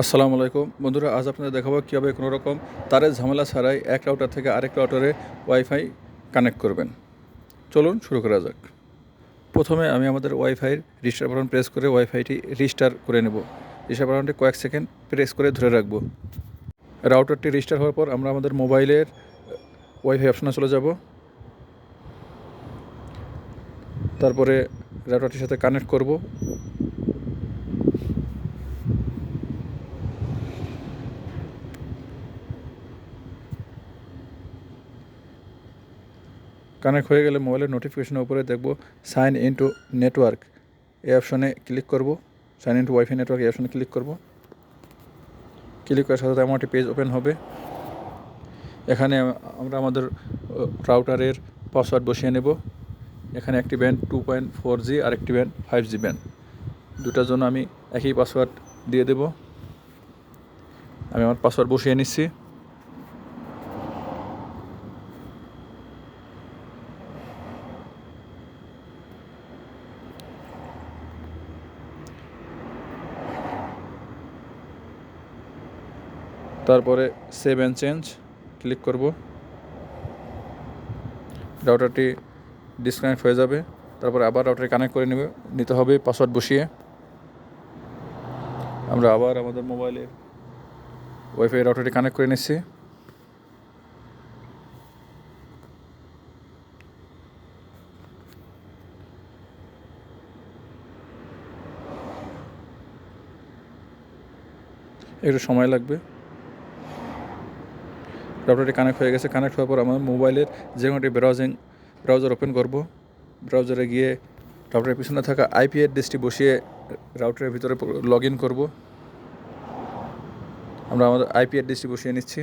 আসসালামু আলাইকুম। বন্ধুরা, আজ আপনাদের দেখাবো কীভাবে কোনো রকম তারের ঝামেলা ছাড়াই এক রাউটার থেকে আরেক রাউটারে ওয়াইফাই কানেক্ট করবেন। চলুন শুরু করা যাক। প্রথমে আমি আমাদের ওয়াইফাইয়ের রিস্টার বাটন প্রেস করে ওয়াইফাইটি রিস্টার করে নেব। রিস্টার বাটনটি কয়েক সেকেন্ড প্রেস করে ধরে রাখব। রাউটারটি রিস্টার হওয়ার পর আমরা আমাদের মোবাইলের ওয়াইফাই অপশনে চলে যাব। তারপরে রাউটারটির সাথে কানেক্ট করব। কানেক্ট হয়ে গেলে মোবাইলের নোটিফিকেশনের উপরে দেখব সাইন ইন টু নেটওয়ার্ক এই অপশনে ক্লিক করব। Sign in to WiFi network এই অপশনে ক্লিক করব। ক্লিক করার সাথে আমার একটি পেজ ওপেন হবে। এখানে আমরা আমাদের রাউটারের পাসওয়ার্ড বসিয়ে নেব। এখানে একটি band two point four G আর একটি ব্যান্ড ফাইভ জি ব্যান্ড দুটার জন্য আমি একই পাসওয়ার্ড দিয়ে দেব। আমি আমার পাসওয়ার্ড বসিয়ে নিচ্ছি। তারপরে সেভ অ্যান্ড চেঞ্জ ক্লিক করব। রাউটারটি ডিসকানেক্ট হয়ে যাবে, তারপরে আবার রাউটারটি কানেক্ট করে নেবে, নিতে হবে পাসওয়ার্ড বসিয়ে। আমরা আবার আমাদের মোবাইলে ওয়াইফাই রাউটারটি কানেক্ট করে নিচ্ছি। একটু সময় লাগবে। রাউটারটি কানেক্ট হয়ে গেছে। কানেক্ট হওয়ার পর আমার মোবাইলের যে কোনো একটি ব্রাউজিং ব্রাউজার ওপেন করব। ব্রাউজারে গিয়ে রাউটারের পিছনে থাকা আইপি অ্যাড্রেসটি বসিয়ে রাউটারের ভিতরে লগ ইন করব। আমরা আমাদের আইপি অ্যাড্রেসটি বসিয়ে নিচ্ছি।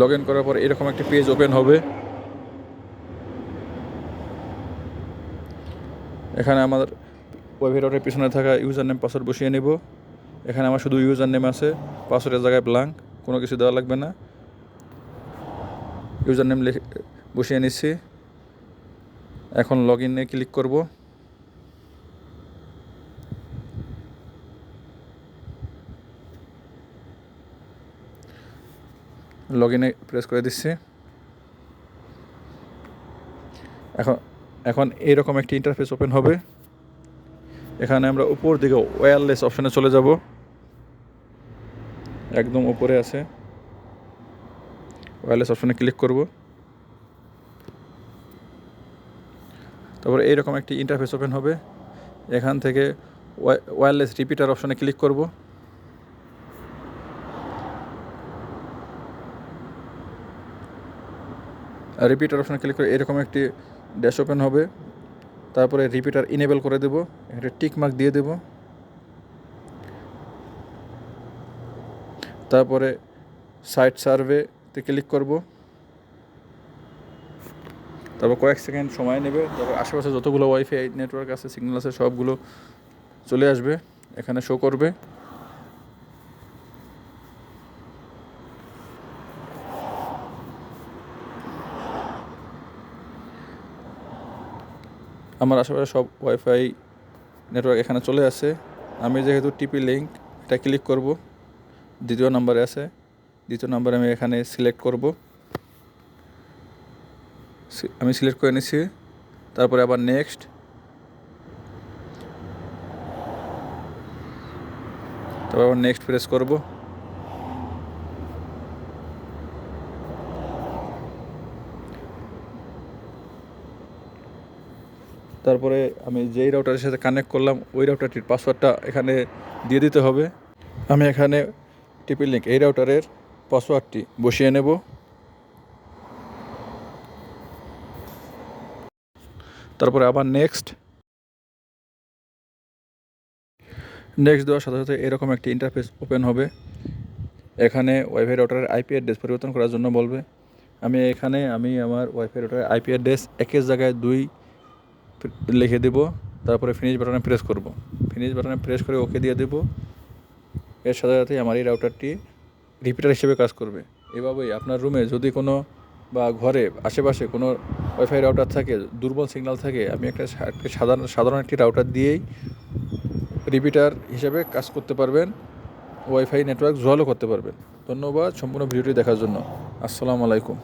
লগ ইন করার পর এরকম একটি পেজ ওপেন হবে। এখানে আমাদের ওয়েবসাইট পিছনে থাকা ইউজার নেম পাসওয়ার্ড বসিয়ে নেব। এখানে আমার শুধু ইউজার নেম আছে পাসওয়ার্ডের জায়গায় ব্লাঙ্ক কোনো কিছু দেওয়া লাগবে না। ইউজার নেম লিখে বসিয়ে নিচ্ছি। এখন লগ ইনে ক্লিক করব। লগ ইনে প্রেস করে দিচ্ছি। এখন এখন এইরকম একটি ইন্টারফেস ওপেন হবে। এখানে আমরা উপর দিকে ওয়্যারলেস অপশানে চলে যাব। একদম উপরে আছে। ওয়্যারলেস অপশানে ক্লিক করব। তারপর এইরকম একটি ইন্টারফেস ওপেন হবে। এখান থেকে ওয়্যারলেস রিপিটার অপশানে ক্লিক করব। রিপিটার অপশানে ক্লিক করে এরকম একটি ড্যাশ ওপেন হবে। তারপরে রিপিটার ইনেবল করে দেব। এখানে টিক মার্ক দিয়ে দেব। তারপরে সাইট সার্ভেতে ক্লিক করব। তারপর কয়েক সেকেন্ড সময় নেবে। তারপর আশেপাশে যতগুলো ওয়াইফাই নেটওয়ার্ক আছে সিগন্যাল আছে, সবগুলো চলে আসবে। এখানে শো করবে। আমার আশেপাশে সব ওয়াইফাই নেটওয়ার্ক এখানে চলে আসে আমি যেহেতু টিপি লিঙ্ক এটা ক্লিক করব। দ্বিতীয় নাম্বারে আছে। দ্বিতীয় নাম্বারে আমি এখানে সিলেক্ট করব। আমি সিলেক্ট করে নিচ্ছি তারপরে আবার নেক্সট তারপর আবার নেক্সট প্রেস করব। তারপরে আমি যেই রাউটারের সাথে কানেক্ট করলাম, ওই রাউটারটির পাসওয়ার্ডটা এখানে দিয়ে দিতে হবে। আমি এখানে টিপি লিঙ্ক এই রাউটারের পাসওয়ার্ডটি বসিয়ে নেব। তারপরে আবার নেক্সট নেক্সট দেওয়ার সাথে সাথে এরকম একটি ইন্টারফেস ওপেন হবে। এখানে ওয়াইফাই রাউটারের আইপি অ্যাড্রেস পরিবর্তন করার জন্য বলবে। আমি এখানে, আমি আমার ওয়াইফাই রাউটারের আইপি অ্যাড্রেস একের জায়গায় দুই লিখে দেব, তারপরে ফিনিশ বাটনে প্রেস করব। ফিনিশ বাটনে প্রেস করে ওকে দিয়ে দেব। এর সাথে সাথে আমার এই রাউটারটি রিপিটার হিসেবে কাজ করবে। এভাবেই আপনার রুমে যদি কোনো বা ঘরে, আশেপাশে কোনো ওয়াইফাই রাউটার থাকে, দুর্বল সিগন্যাল থাকে, আমি একটা সাধারণ সাধারণ একটি রাউটার দিয়েই রিপিটার হিসেবে কাজ করতে পারবেন। ওয়াইফাই নেটওয়ার্ক জলও করতে পারবেন। ধন্যবাদ সম্পূর্ণ ভিডিওটি দেখার জন্য। আসসালামু আলাইকুম।